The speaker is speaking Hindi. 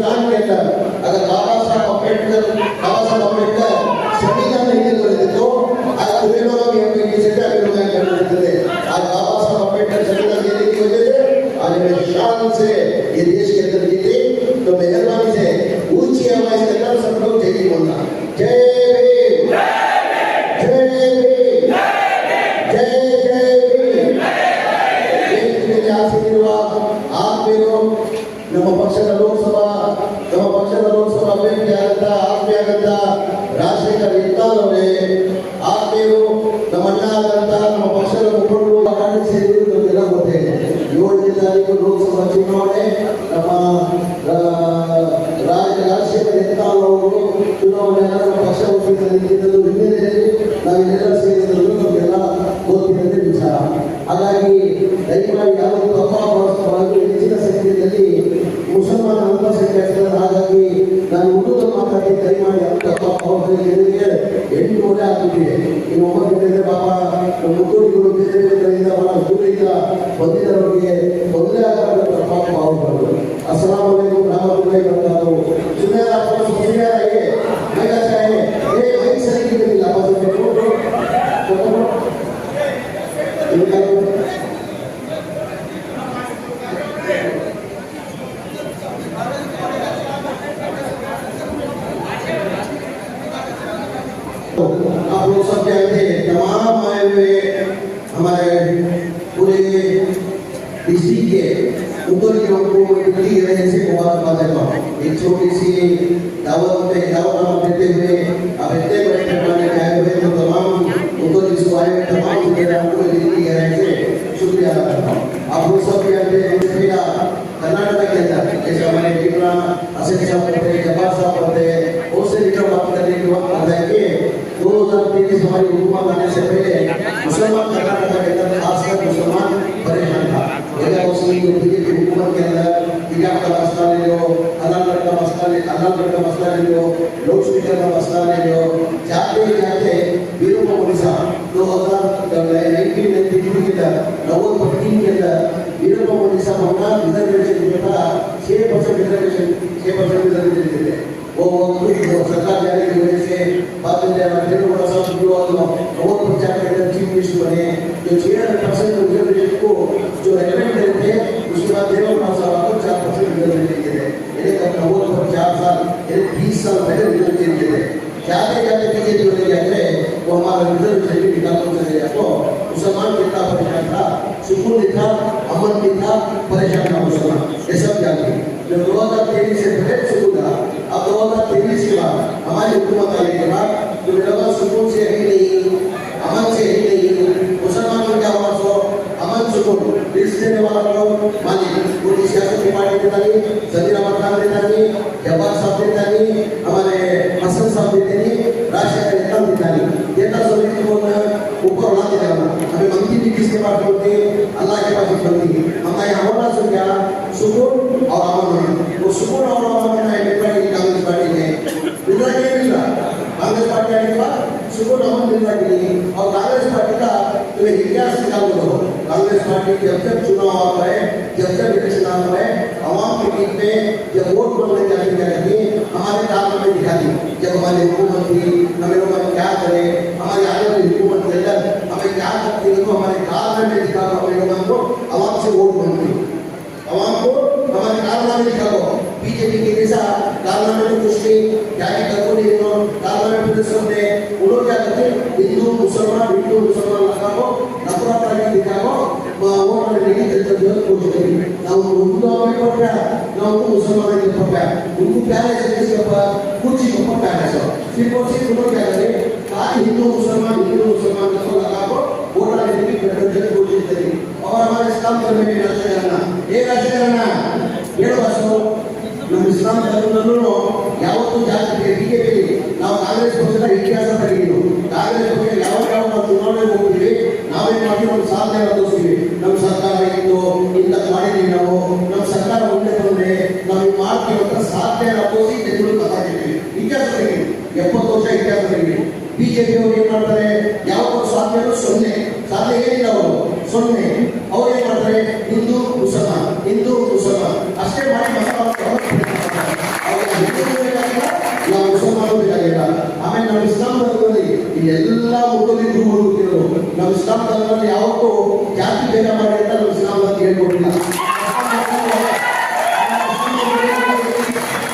हिंदुस्तान के अंदर अगर बाबा साहब अम्बेडकर बाबा साहब अम्बेडकर संविधान नहीं बने तो आज पूरे लोग भी हम किसी से भी लोग कर देते थे आज बाबा साहब अम्बेडकर संविधान देने की वजह से आज मैं शान से ये देश के अंदर जीते तो मेहरबानी से ऊंची आवाज के अंदर सब लोग जय बोलना जय भीम जय भीम ನಮ್ಮ ಪಕ್ಷದ ಲೋಕಸಭಾ ನಮ್ಮ ಪಕ್ಷದ ಲೋಕಸಭಾ ಅಭ್ಯರ್ಥಿ ಆಗಂತ ಆಸ್ತಿ ಆಗತ್ತ ರಾಜಶೇಖರ್ ಇರ್ತಾರವ್ರೆ ಆಕೆಯು ನಮ್ಮ ಅಣ್ಣ ಆಗಂತ ನಮ್ಮ ಪಕ್ಷದ ಮುಖಂಡರು ಸೇರಿರುವುದರಿಂದ ಗೊತ್ತಿದೆ ಏಳು ತಾರೀಕು ಲೋಕಸಭಾ ಚುನಾವಣೆ. ನಮ್ಮ ರಾಜಶೇಖರ್ ಇರ್ತಾಲ್ ಅವರು ಚುನಾವಣೆಯನ್ನು ನಮ್ಮ ಪಕ್ಷ ಒಪ್ಪಿಸಲು ಹಿನ್ನೆಲೆಯಲ್ಲಿ ನಾವೆಲ್ಲ ಸೇರಿಸಲು ನಮಗೆಲ್ಲ ಗೊತ್ತಿರೋದೇ ವಿಚಾರ. ಹಾಗಾಗಿ ದಯಮಾಡಿ ಯಾವುದು ತಪ್ಪ ಅಲ್ಪಸಂಖ್ಯಾತರು ಹಾಗಾಗಿ ನಾನು ಉರ್ದು ಮಾತಾಡಿ ದಯಮಾಡಿ ಅಂತ ಅಪಾಭಾವಿತರಿಗೆ ಎಂಟುನೂರೇ ಆಗ್ಬಿಟ್ಟಿದೆ. ಇನ್ನು ಒಂಬತ್ತು ಪಾಪ ಮುತ್ತೂರಿಗಳು ಬೇರೆ ಬೇರೆ ಕಡೆಯಿಂದ ಬಹಳ ದೂರದಿಂದ ಬಂದಿದ್ದವರಿಗೆ डिस्ट्रिक्ट के ऊपर की हमको इतनी रहने से मुबारकबाद देता हूँ एक छोटी सी दावत में दावत देते हुए अब इतने बड़े पैमाने पे आए हुए तो तमाम ऊपर इसको आए हुए तमाम जितने आपको इतनी रहने से शुक्रिया अदा करता हूँ। आप लोग सब जानते हैं मेरा कर्नाटक के अंदर, जैसे हमारे टिपरा असित साहब करते हैं, जब्बार साहब करते हैं उससे लेकर बात करने के आता है कि दो हज़ार तेईस हमारी हुकूमत आने से पहले मुसलमान कर्नाटक के अंदर खासकर मुसलमान परेशान था। वजह उसकी जो बीजेपी हुकूमत के अंदर हिजाब का मसला ले लो अलाल का मसला ले अलाल का मसला ले लो लाउड स्पीकर का मसला ले लो जाते ही जाते वीरों को उड़ीसा दो हज़ार नाइनटीन नाइन्टी टू के अंदर नवंबर फोर्टीन के अंदर वीरों को उड़ीसा होना रिजर्वेशन जो छः परसेंट रिजर्वेशन छः परसेंट रिजर्वेशन देते वो वो सरकार जाने की वजह से बाद में जब फिर बड़ा सा शुरू हुआ बहुत प्रचार के चीफ मिनिस्टर बने जो छह परसेंट रिजर्वेशन को जाते जाते बीजेपी होने जाते वो हमारा रिजर्वेशन भी निकाल कर चले जाते मुसलमान कितना परेशान था सुकून था अमन नहीं था परेशान था मुसलमान ये सब जानते हैं जब दो हज़ार तेईस से पहले शुरू था अब दो हज़ार तेईस के बाद हमारी हुकूमत आने के बाद जो लगा सुकून से ही नहीं अमन से ही नहीं मुसलमान को हुआ सो अमन सुकून रिस्क देने वाला लोग मानी पूरी सियासत की पार्टी देता नहीं जमीर खान देता नहीं जब्बार साहब पास होते अल्लाह के पास बनती हमारा यहाँ होना सो क्या? सुकून और अमन वो सुकून और अमन में डिफरेंट कांग्रेस पार्टी ने मिलना के मिला? कांग्रेस पार्टी आने के बाद सुकून अमन मिलना के लिए और कांग्रेस पार्टी का तुम्हें इतिहास निकाल दो कांग्रेस पार्टी जब जब चुनाव आता है जब जब इलेक्शन आता है आवाम की टीम पे जब वोट बनने जाती जाती हमारे कारनामे दिखाती जब हमारी थी हमें लोग क्या करें हमारी आने वाली हुकूमत के अंदर हमें क्या करती है तो हमारे कारनामे दिखा दो हमें लोगों को आवाम से वोट बनती आवाम को हमारे कारनामे दिखाओ बीजेपी के जैसा कारनामे में कुछ नहीं क्या ही करको नहीं तो डिस्कशन में लोग क्या करते हैं हिंदू मुसलमान हिंदू मुसलमान लगा को नफरा प्राणी दिखा को वो मानेंगे जनता जो कोशिश करेंगे ना वो हिंदू में पड़ गया ना वो मुसलमान में पड़ गया उनको प्यार ऐसे किसी के पास कुछ ही को प्यार ऐसा सिर्फ़ और सिर्फ़ वो क्या करेंगे आज हिंदू मुसलमान हिंदू मुसलमान नफरा लगा को वो मानेंगे जनता जो कोशिश करेंगे और हमारे इस्लाम धर्म में राजा करना ये राजा करना ये वास्तव हम इस्लाम धर्म में ಕಾಂಗ್ರೆಸ್ ಇತಿಹಾಸ ತೆಗೆದು ಕಾಂಗ್ರೆಸ್ ಪಕ್ಷ ಯಾವ ಯಾವ ನಾವು ಚುನಾವಣೆ ಹೋಗ್ತೀವಿ ನಾವೇ ಮಾಡಿ ಒಂದು ಸಾಧನೆ ತೋರಿಸ್ತೀವಿ ನಮ್ಮ ಸರ್ಕಾರ ಇತ್ತು, ಇಂಥ ಮಾಡಿದ್ವಿ ನಾವು. ನಮ್ಮ ಸರ್ಕಾರ ಮುಂದೆ ಬಂದ್ರೆ ನಾವು ಮಾಡ್ತೀವಿ ಅಂತ ಸಾಧನೆ ತೋರಿಸಿ ತೆಗೆದು ಮಾತಾಡ್ತೀವಿ ಇತಿಹಾಸ ತೆಗೆದು ಎಪ್ಪತ್ತು ವರ್ಷ ಇತಿಹಾಸ ತೆಗೆದು ಬಿಜೆಪಿ ಅವರು ಏನ್ ಮಾಡ್ತಾರೆ? ಯಾವ ಸಾಧನೆ ಸೊನ್ನೆ. ಸಾಧನೆ ಏನಿಲ್ಲ ಅವರು. ಸೊನ್ನೆ. ಅವ್ರು ಏನ್ ಮಾಡ್ತಾರೆ? ಹಿಂದೂ, ಮುಸಲ್ಮಾನ್. ಹಿಂದೂ, ಮುಸಲ್ಮಾನ್. ಅಷ್ಟೇ ಮಾಡಿ